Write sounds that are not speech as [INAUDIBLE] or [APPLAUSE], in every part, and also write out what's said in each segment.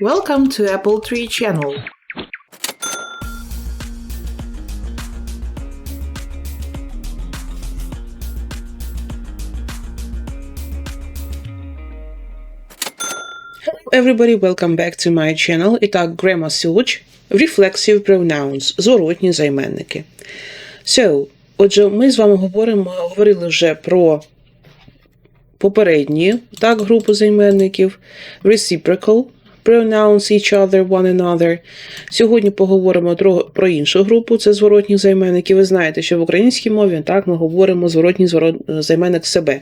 Welcome to Apple Tree Channel. Hello Everybody, welcome back to my channel. І так, Grammar Search, Reflexive Pronouns, зворотні займенники. So, отже, ми з вами говоримо, говорили вже про попередні так, групу займенників, reciprocal, pronouns each other, one another. Сьогодні поговоримо про іншу групу, це зворотні займенники. Ви знаєте, що в українській мові так, ми говоримо зворотній зворот- займенник себе.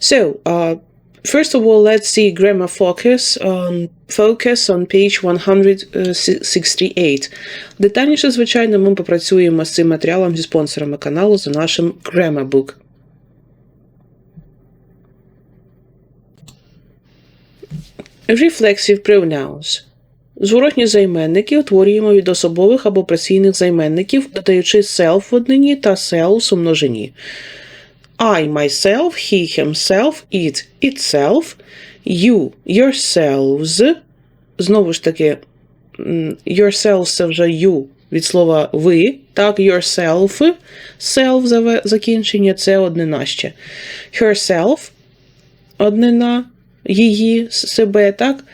So, uh, first of all, let's see grammar focus on focus on page 168. Детальніше, звичайно, ми попрацюємо з цим матеріалом зі спонсорами каналу за нашим Grammar Book. Reflexive pronouns. Зворотні займенники утворюємо від особових або праційних займенників, додаючи self в однині та selves у множині. I myself, he himself, it itself, you yourselves. Знову ж таки, yourselves це вже you від слова ви. Так, yourself, self закінчення це однина ще. Herself, однина, її, себе, так?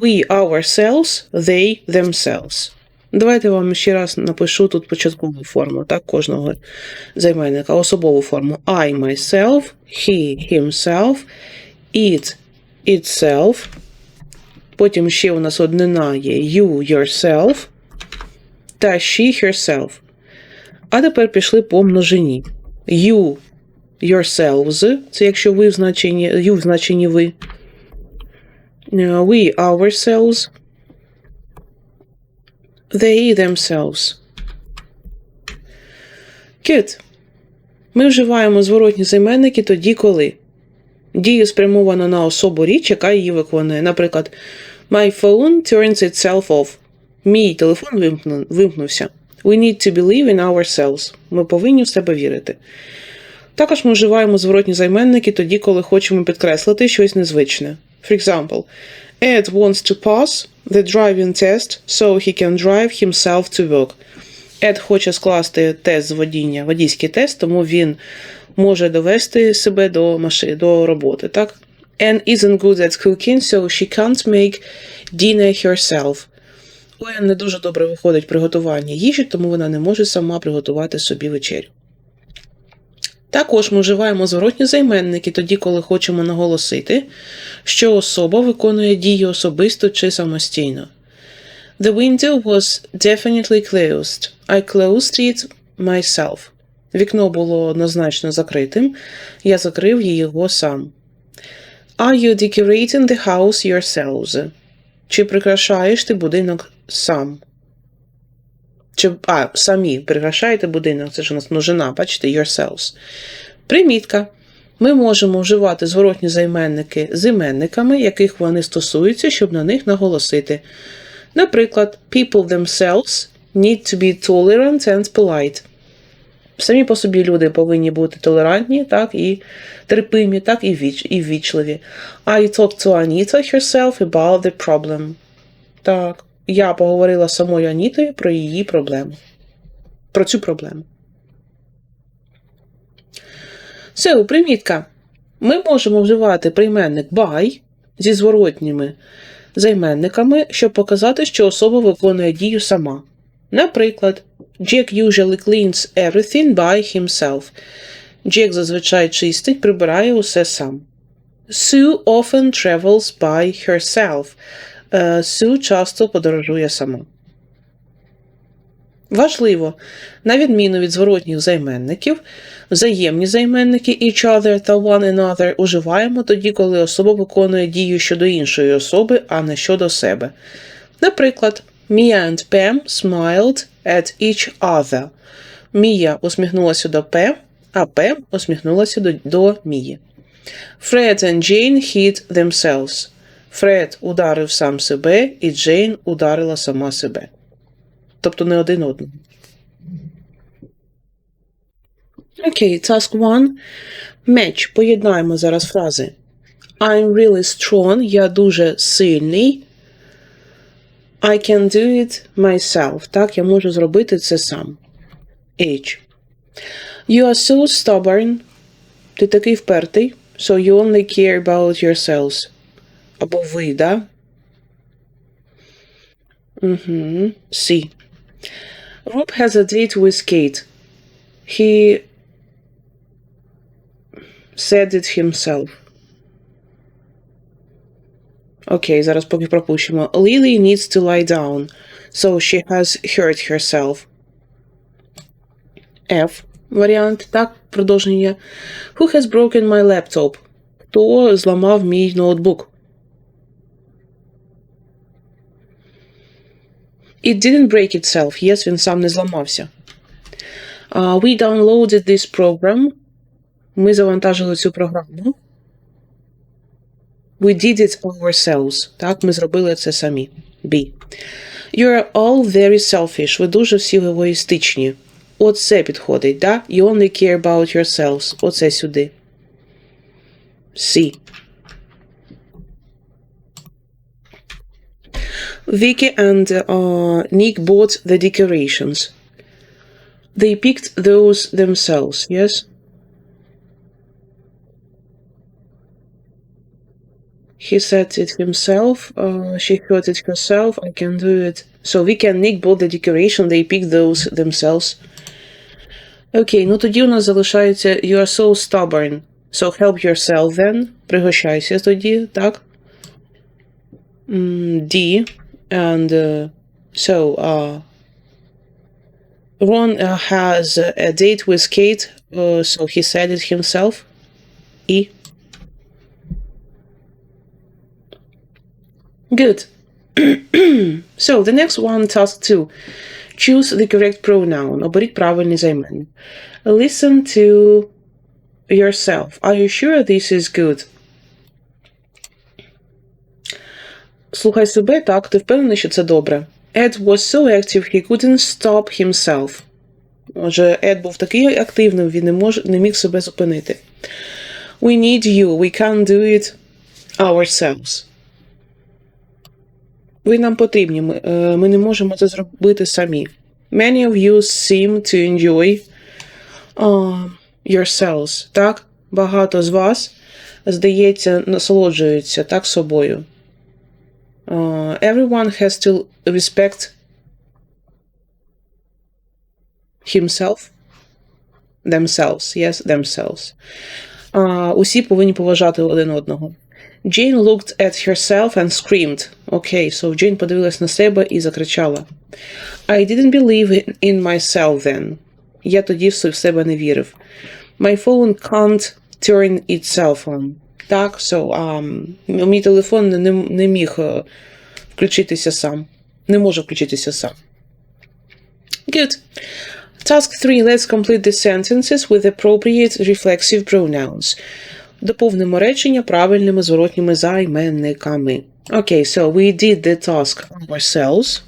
We ourselves, they themselves. Давайте вам ще раз напишу тут початкову форму, так, кожного займенника, особову форму. I myself, he himself, it itself. Потім ще у нас однина є you yourself та she herself. А тепер пішли по множині. You yourselves, це якщо ви в значенні, you в значенні ви. Uh, We ourselves. They themselves. Good. Ми вживаємо зворотні займенники тоді, коли дія спрямована на особу річ, яка її виконує. Наприклад, My phone turns itself off. Мій телефон вимкнувся. We need to believe in ourselves. Ми повинні в себе вірити. Також ми вживаємо зворотні займенники тоді, коли хочемо підкреслити щось незвичне. For example, Ed wants to pass the driving test so he can drive himself to work. Ед хоче скласти тест з водіння, водійський тест, тому він може довести себе до машини, до роботи, так? Anne isn't good at cooking, so she can't make dinner herself. У Anne не дуже добре виходить приготування їжі, тому вона не може сама приготувати собі вечерю. Також ми вживаємо зворотні займенники тоді, коли хочемо наголосити, що особа виконує дії особисто чи самостійно. The window was definitely closed. I closed it myself. Вікно було однозначно закритим. Я закрив його сам. Are you decorating the house yourselves? Чи прикрашаєш ти будинок сам? Чи, а, самі прикрашаєте будинок, це ж у нас множина, бачите, yourselves. Примітка. Ми можемо вживати зворотні займенники з іменниками, яких вони стосуються, щоб на них наголосити. Наприклад, people themselves need to be tolerant and polite. Самі по собі люди повинні бути толерантні, так, і терпимі, так, і, віч, і ввічливі. I talked to Anita herself about the problem. Так, я поговорила з самою Анітою про її проблему. Про цю проблему. So, примітка. Ми можемо вживати прийменник by зі зворотніми займенниками, щоб показати, що особа виконує дію сама. Наприклад, Jack usually cleans everything by himself. Джек зазвичай чистить, прибирає усе сам. Sue often travels by herself. Е, Сю часто подорожує сама. Важливо, на відміну від зворотніх займенників, взаємні займенники each other та one another уживаємо тоді, коли особа виконує дію щодо іншої особи, а не щодо себе. Наприклад, Mia and Pam smiled at each other. Мія усміхнулася до Пем, а Пем усміхнулася до, до Мії. Fred and Jane hit themselves. Фред ударив сам себе, і Джейн ударила сама себе. Тобто не один одного. Окей, task one. Match. Поєднаємо зараз фрази. I'm really strong. Я дуже сильний. I can do it myself. Так, я можу зробити це сам. H. You are so stubborn. Ти такий впертий. So you only care about yourselves. Або ви, да? Угу. C. Rob has a date with Kate. He said it himself. Окей, зараз поки пропущимо. Lily needs to lie down, so she has hurt herself. F. Варіант. Так, продовження. Who has broken my laptop? Хто зламав мій ноутбук? It didn't break itself. Yes, він сам не зламався. Uh, we downloaded this program. Ми завантажили цю програму. We did it ourselves. Так, ми зробили це самі. B. You're all very selfish. Ви дуже всі егоїстичні. Оце підходить, да? You only care about yourselves. Оце сюди. C. Vicky and uh, Nick bought the decorations. They picked those themselves, yes? He said it himself. Uh, she heard it herself. I can do it. So Vicky and Nick bought the decoration. They picked those themselves. Окей, ну тоді у нас залишається You are so stubborn. So help yourself then. Пригощайся тоді, так? М, D. And uh, so uh, Ron uh, has a date with Kate, uh, so he said it himself. E. Good. [CLEARS THROAT] so the next one, task two. Choose the correct pronoun. Оберіть правильний займенник. Listen to yourself. Are you sure this is good? Слухай себе, так, ти впевнений, що це добре. Ed was so active he couldn't stop himself. Отже, Ед був такий активним, він не, мож, не міг себе зупинити. We need you. We can't do it ourselves. Ви нам потрібні. Ми, е, ми не можемо це зробити самі. Many of you seem to enjoy uh, yourselves. Так? Багато з вас, здається, насолоджуються так собою. Uh, everyone has to respect himself. Themselves. Yes, themselves. Uh, усі повинні поважати один одного. Jane looked at herself and screamed. Окей, okay, so Jane подивилась на себе і закричала. I didn't believe in- in myself then. Я тоді в себе не вірив. My phone can't turn itself on. Так, so, um, мій телефон не, не міг е, включитися сам. Не може включитися сам. Good. Task 3. Let's complete the sentences with appropriate reflexive pronouns. Доповнимо речення правильними зворотніми займенниками. Okay, so we did the task ourselves.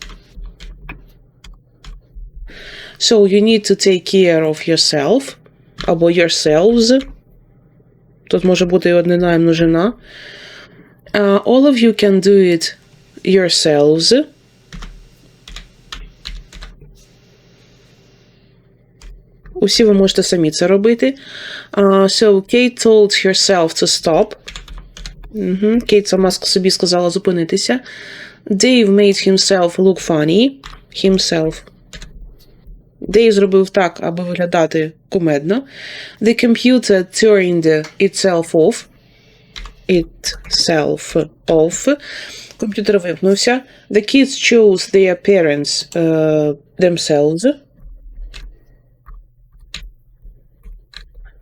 So you need to take care of yourself або yourselves. Тут може бути і однина і множина. Uh, all of you can do it yourselves. Усі ви можете самі це робити. Uh, so Kate told herself to stop. Угу. Кейт сама собі сказала зупинитися. Dave made himself look funny. Himself. Дейв зробив так, аби виглядати кумедно. The computer turned itself off. Itself off. Комп'ютер вимкнувся. The kids chose their parents uh, themselves.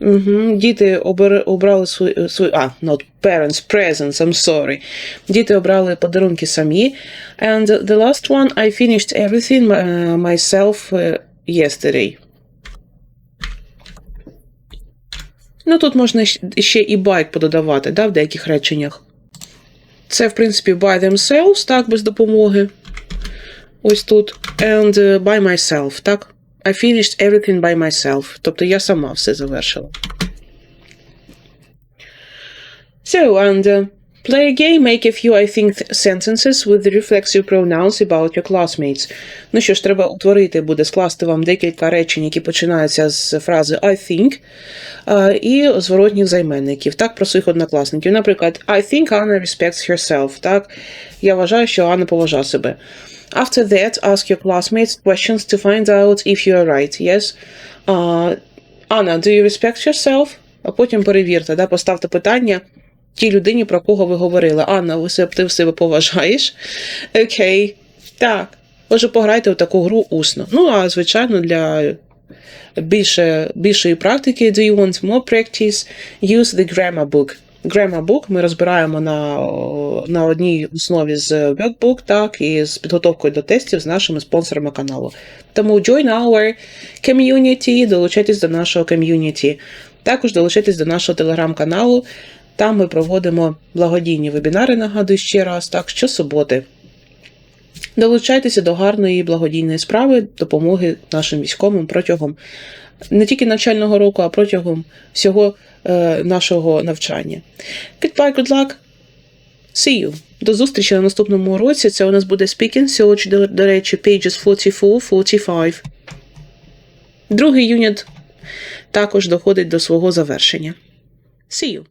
Угу. Діти обер... обрали свої, свої. А, not parents, presents, I'm sorry. Діти обрали подарунки самі. And the last one, I finished everything uh, myself uh, yesterday. Ну, тут можна ще і байк пододавати, да, в деяких реченнях. Це, в принципі, by themselves, так, без допомоги. Ось тут. And uh, by myself, так? I finished everything by myself. Тобто я сама все завершила. So, and uh, Play a game, make a few I think sentences with the reflexive pronouns about your classmates. Ну що ж, треба утворити буде скласти вам декілька речень, які починаються з фрази I think е, і зворотніх займенників, так, про своїх однокласників. Наприклад, I think Anna respects herself. Так, я вважаю, що Анна поважає себе. After that, ask your classmates questions to find out if you are right. Yes. Uh, Anna, do you respect yourself? А потім перевірте, да, поставте питання тій людині, про кого ви говорили. Анна, ти себе поважаєш? Окей. Так. Отже, пограйте у таку гру усно. Ну, а звичайно, для більше, більшої практики, do you want more practice? Use the grammar book. Grammar book ми розбираємо на, на одній основі з workbook, так, і з підготовкою до тестів з нашими спонсорами каналу. Тому join our community, долучайтесь до нашого ком'юніті. Також долучайтесь до нашого телеграм-каналу. Там ми проводимо благодійні вебінари, нагадую ще раз, так, щосуботи. Долучайтеся до гарної благодійної справи допомоги нашим військовим протягом не тільки навчального року, а протягом всього е, нашого навчання. Goodbye, good luck. See you. До зустрічі на наступному уроці. Це у нас буде Speaking Search, до, до речі, pages 44-45. Другий юніт також доходить до свого завершення. See you.